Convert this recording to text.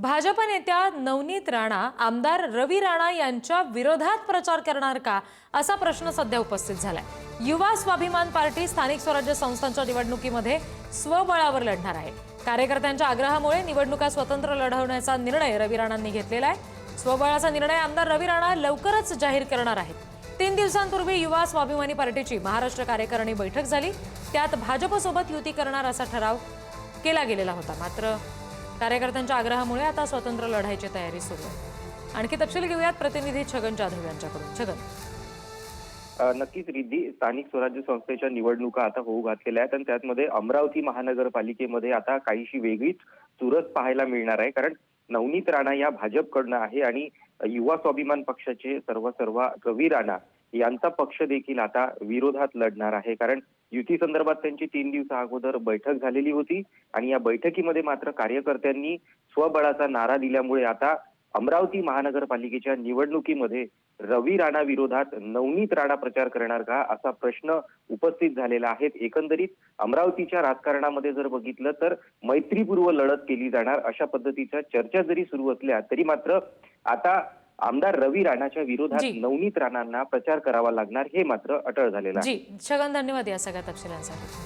भाजप नेत्या नवनीत राणा आमदार रवी राणा यांच्या विरोधात प्रचार करणार का? असा प्रश्न सध्या उपस्थित झालाय. युवा स्वाभिमान पार्टी स्थानिक स्वराज्य संस्थांच्या निवडणुकीमध्ये स्वबळावर लढणार आहे. कार्यकर्त्यांच्या आग्रहामुळे निवडणुका स्वतंत्र लढवण्याचा निर्णय रवी राणांनी घेतलेला आहे. स्वबळाचा निर्णय आमदार रवी राणा लवकरच जाहीर करणार आहेत. तीन दिवसांपूर्वी युवा स्वाभिमानी पार्टीची महाराष्ट्र कार्यकारिणी बैठक झाली. त्यात भाजपसोबत युती करणार असा ठराव केला गेलेला होता. मात्र कार्यकर्त्यांच्या आग्रहामुळे आता स्वतंत्र लढायची तयारी सुरू आहे. आणखी तपशील घेऊयात प्रतिनिधी छगन जाधव यांच्याकडून. छगन. नक्कीच रिद्धी स्थानिक स्वराज्य संस्थेच्या निवडणुका आता होऊ घातलेल्या आहेत आणि त्यामध्ये अमरावती महानगरपालिकेमध्ये आता काहीशी वेगळीच चुरस पाहायला मिळणार आहे. कारण नवनीत राणा या भाजपकडनं आहे आणि युवा स्वाभिमान पक्षाचे सर्व सर्व रवी राणा यांचा पक्ष देखील आता विरोधात लढणार आहे. कारण युती संदर्भात त्यांची तीन दिवसा अगोदर बैठक झालेली होती आणि या बैठकीमध्ये मात्र कार्यकर्त्यांनी स्वबळाचा नारा दिल्यामुळे आता अमरावती महानगरपालिकेच्या निवडणुकीमध्ये रवी राणा विरोधात नवनीत राणा प्रचार करणार का असा प्रश्न उपस्थित झालेला आहे. एकंदरीत अमरावतीच्या राजकारणामध्ये जर बघितलं तर मैत्रीपूर्व लढत केली जाणार अशा पद्धतीच्या चर्चा जरी सुरू असल्या तरी मात्र आता आमदार रवी राणाच्या विरोधात. नवनीत राणांना प्रचार करावा लागणार हे मात्र अटळ झालेलं आहे छगन धन्यवाद या सगळ्या तपशिलांसाठी